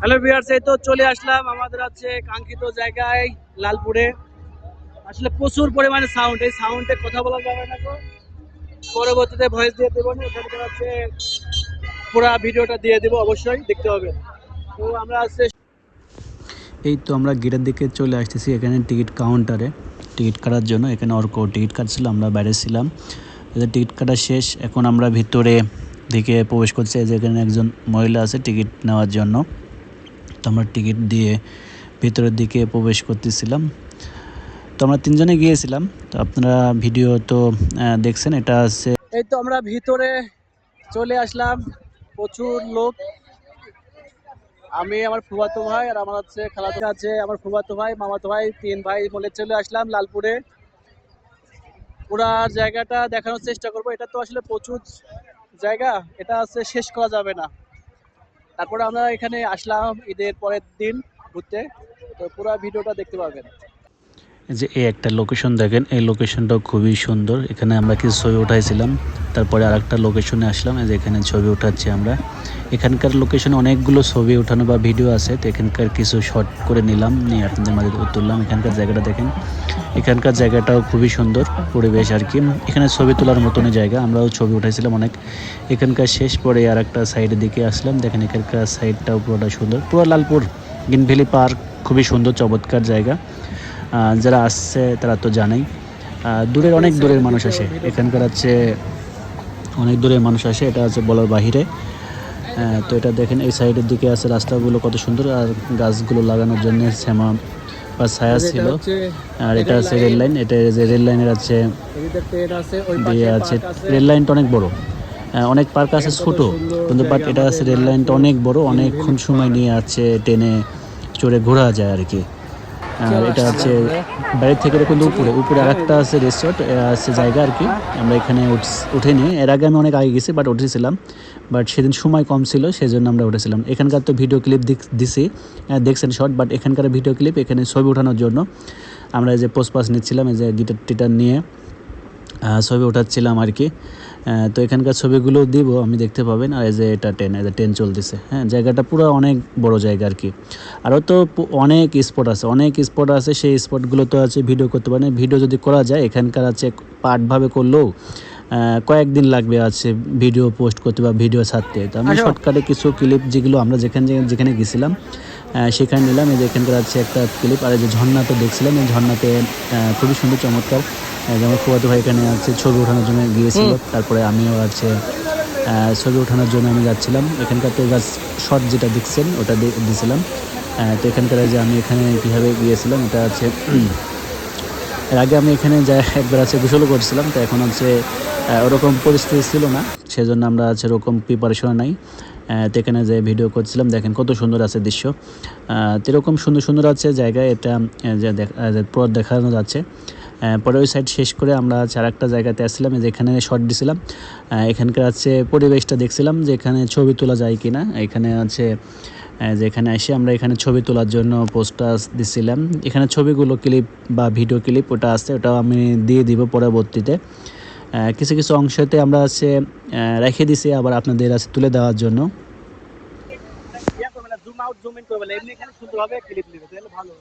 Hello viewers এই তো চলে আসলাম আমাদের আছে কাঙ্ক্ষিত জায়গায়, লালপুরে। আসলে প্রচুর পরিমাণে সাউন্ড এই সাউন্ডে কথা বলা যাবে না তো পরবর্তীতে ভয়েস দিয়ে দেবো না ওখানে হচ্ছে পুরো ভিডিওটা দিয়ে দেবো, অবশ্যই দেখতে হবে। তো আমরা আছে এই তো আমরা গেটের দিকে চলে আসতেছি, এখানে টিকিট কাউন্টারে। টিকিট কাটার জন্য, এখানে অর্ক টিকিট কাটছিল, আমরা বাইরে ছিলাম। টিকিট কাটা শেষ, এখন আমরা ভিতরে দিকে প্রবেশ করছি এখানে একজন মহিলা আছে টিকিট নেওয়ার জন্য। তো আমরা টিকিট দিয়ে ভিতরের দিকে প্রবেশ করতেছিলাম। তো আমরা তিনজনে গিয়েছিলাম। তো আপনারা ভিডিও তো দেখছেন, এটা আছে এই তো আমরা ভিতরে চলে আসলাম, প্রচুর লোক। আমি, আমার ফুফাতো ভাই আর আমার হচ্ছে খালাতো আছে, আমার ফুফাতো ভাই, মামাতো ভাই, তিন ভাই বলে চলে আসলাম লালপুরে। পুরা জায়গাটা দেখানোর চেষ্টা করব। এটা তো আসলে প্রচুর জায়গা, এটা আছে শেষ করা যাবে না। তারপরে আমরা এখানে আসলাম ঈদের পরের দিন ঘুরতে। তো পুরো ভিডিওটা দেখতে পাবেন যে এই একটা লোকেশন দেখেন, এই লোকেশনটা খুবই সুন্দর। এখানে আমরা কিছু ছবি উঠাইছিলাম, তারপরে আর একটা লোকেশনে আসলাম যে এখানে ছবি উঠাচ্ছি আমরা। এখানকার লোকেশনে অনেকগুলো ছবি ওঠানো বা ভিডিও আছে, তো এখানকার কিছু শর্ট করে নিলাম, নিয়ে আপনাদের মাঝে তুললাম। এখানকার জায়গাটা দেখেন, এখানকার জায়গাটাও খুবই সুন্দর পরিবেশ আর কি। এখানে ছবি তোলার মতনই জায়গা, আমরাও ছবি উঠাইছিলাম অনেক। এখানকার শেষ পরে আর একটা সাইডের দিকে আসলাম, দেখেন এখানকার সাইডটাও পুরোটা সুন্দর। পুরো লালপুর, গ্রিন ভ্যালি পার্ক, খুবই সুন্দর, চমৎকার জায়গা। যারা আসছে তারা তো জানেই। দূরের অনেক দূরের মানুষ আসে। এখানকার হচ্ছে অনেক দূরের মানুষ আসে এটা হচ্ছে বলার বাহিরে। তো এটা দেখেন এই সাইডের দিকে আছে রাস্তাগুলো কত সুন্দর আর গাছগুলো লাগানোর জন্য শ্যামা বা ছায়া ছিল। আর এটা আছে রেল লাইন। এটা যে রেল লাইনের আছে দিয়ে আছে। রেল লাইনটা অনেক বড়। অনেক পার্ক আছে ছোট কিন্তু বাট এটা আছে রেল লাইনটা অনেক বড় অনেকক্ষণ সময় নিয়ে আছে ট্রেনে চড়ে ঘোরা যায় আর কি। আর এটা হচ্ছে বাড়ির থেকে কিন্তু উপরে উপরে আর একটা আছে রিসোর্ট আছে জায়গা আর কি। আমরা এখানে উঠে উঠিনি। এর আগে আমি অনেক আগে গেছি বাট উঠেছিলাম। বাট সেদিন সময় কম ছিল সেই জন্য আমরা উঠেছিলাম। এখানকার তো ভিডিও ক্লিপ দিছি দেখছেন শর্ট বাট এখানকার ভিডিও ক্লিপ এখানে ছবি ওঠানোর জন্য আমরা এই যে পোস্ট পাস নিচ্ছিলাম এই যে গিটার টিটার নিয়ে। ছবি ওঠাচ্ছিলাম আর কি। তো এখানকার ছবিগুলো দিব আমি দেখতে পাবেন। আর এই যে এটা ট্রেন এই যে ট্রেন চলতেছে। হ্যাঁ জায়গাটা পুরো অনেক বড় জায়গা আর কি। আরও তো অনেক স্পট আছে। অনেক স্পট আছে সেই স্পটগুলো তো আছে ভিডিও করতে পারেন। ভিডিও যদি করা যায় এখানকার আছে পার্টভাবে করলেও কয়েকদিন লাগবে আছে ভিডিও পোস্ট করতে বা ভিডিও ছাড়তে। তো আমি শর্টকাটে কিছু ক্লিপ যেগুলো আমরা যেখানে যেখানে গেছিলাম সেখানে নিলাম। এই যে এখানকার আছে একটা ক্লিপ আর এই যে ঝর্ণা তো দেখছিলাম এই ঝর্ণাতে খুবই সুন্দর চমৎকার যেমন ফুয়াতো ভাই এখানে আছে ছবি ওঠানোর জন্য গিয়েছিল। তারপরে আমিও আছে। ছবি ওঠানোর জন্য আমি যাচ্ছিলাম। এখানকার তো গাছ শর্ট যেটা দেখছেন ওটা দিয়েছিলাম তো এখানকার যে আমি এখানে কীভাবে গিয়েছিলাম এটা আছে এর আগে আমি এখানে যা একবার আছে গোসলও করছিলাম তো এখন হচ্ছে ওরকম পরিস্থিতি ছিল না। সেজন্য আমরা আছে ওরকম প্রিপারেশন নাই। তো এখানে যে ভিডিও করছিলাম দেখেন কত সুন্দর আছে দৃশ্য। তো এরকম সুন্দর সুন্দর আছে জায়গা এটা যে পর দেখানো যাচ্ছে। পরে ওই সাইড শেষ করে আমরা চার একটা জায়গাতে আসছিলাম এই যে এখানে শর্ট দিছিলাম। এখানকার আছে পরিবেশটা দেখছিলাম যে এখানে ছবি তোলা যায় কিনা। এখানে আছে আহ, যে এখানে এসে আমরা এখানে ছবি তোলার জন্য পোস্টার দিছিলাম। এখানে ছবিগুলো ক্লিপ বা ভিডিও ক্লিপ ওটা আছে ওটাও আমি দিয়ে দিব পরবর্তীতে। কিছু কিছু অংশতে আমরা আছে রেখে দিছি আবার আপনাদের আছে তুলে দেওয়ার জন্য। না জুম আউট জুম ইন করবে এমনি এখানে সুন্দরভাবে ক্লিপ নেবে তাহলে ভালো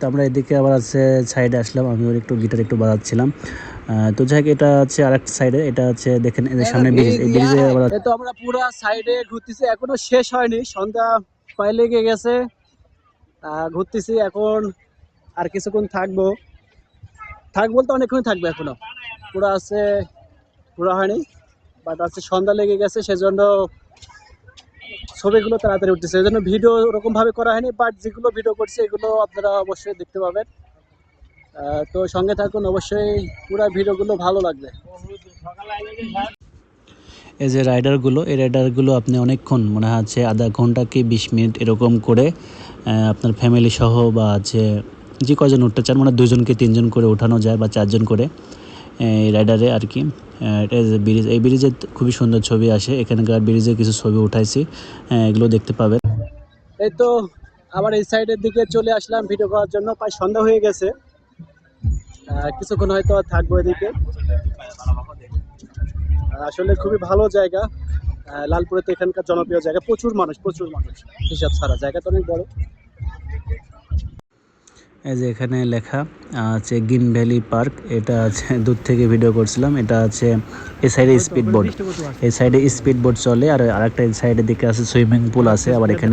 তো আমরা এদিকে আবার আছে সাইডে আসলাম আমি ওর একটু গিটার একটু বাজাচ্ছিলাম। তো যাই এটা আছে আরেকটা সাইডে এটা আছে দেখেন এই যে সামনে ব্রিজ এই ব্রিজে আবার তো আমরা পুরো সাইডে ঘুরতেছি এখনও শেষ হয়নি সন্ধ্যা প্রায় লেগে গেছে। ঘুরতেছি এখন আর কিছুক্ষণ থাকব। থাক বলতে অনেকক্ষণ থাকবে এখনও। পুরো আছে পুরো হয়নি। বাট আছে সন্ধ্যা লেগে গেছে, সেজন্য ছবিগুলো তাড়াতাড়ি উঠতেছে। এই জন্য ভিডিও ওরকম ভাবে করা হয়নি বাট যেগুলো ভিডিও করছে, এগুলো আপনারা অবশ্যই দেখতে পাবেন। তো সঙ্গে থাকুন, অবশ্যই পুরো ভিডিওগুলো ভালো লাগবে। এই যে রাইডারগুলো এই রাইডারগুলো আপনি অনেকক্ষণ, মনে হচ্ছে আধা ঘণ্টা কি বিশ মিনিট এরকম করে আপনার ফ্যামিলি সহ বা আছে যে কজন উঠতে চান মানে দুজনকে তিনজন করে ওঠানো যায় বা চারজন করে রাইডারে আর কি। এটা ব্রিজ এই ব্রিজে খুবই সুন্দর ছবি আসে। এখানকার ব্রিজে কিছু ছবি উঠাইছি। এগুলো দেখতে পাবেন। এই তো আবার এই সাইডের দিকে চলে আসলাম ভিডিও করার জন্য। প্রায় সন্ধ্যা হয়ে গেছে। কিছুক্ষণ হয়তো আর থাকব এদিকে। আসলে খুবই ভালো জায়গা। লালপুরে তো এখানকার জনপ্রিয় জায়গা। প্রচুর মানুষ প্রচুর মানুষ। হিসাব ছাড়া জায়গাটা অনেক বড়। এই যে এখানে লেখা আছে গ্রিন ভ্যালি পার্ক। এটা আছে, দূর থেকে ভিডিও করছিলাম। এটা আছে এই সাইডে স্পিড বোট। এই সাইডে স্পিড বোট চলে, আর আরেকটা সাইডের দিকে আছে সুইমিং পুল আছে, আবার এখানে।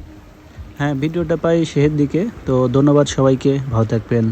হ্যাঁ ভিডিওটা পাই শেষের দিকে। তো ধন্যবাদ সবাইকে, ভালো থাকবেন।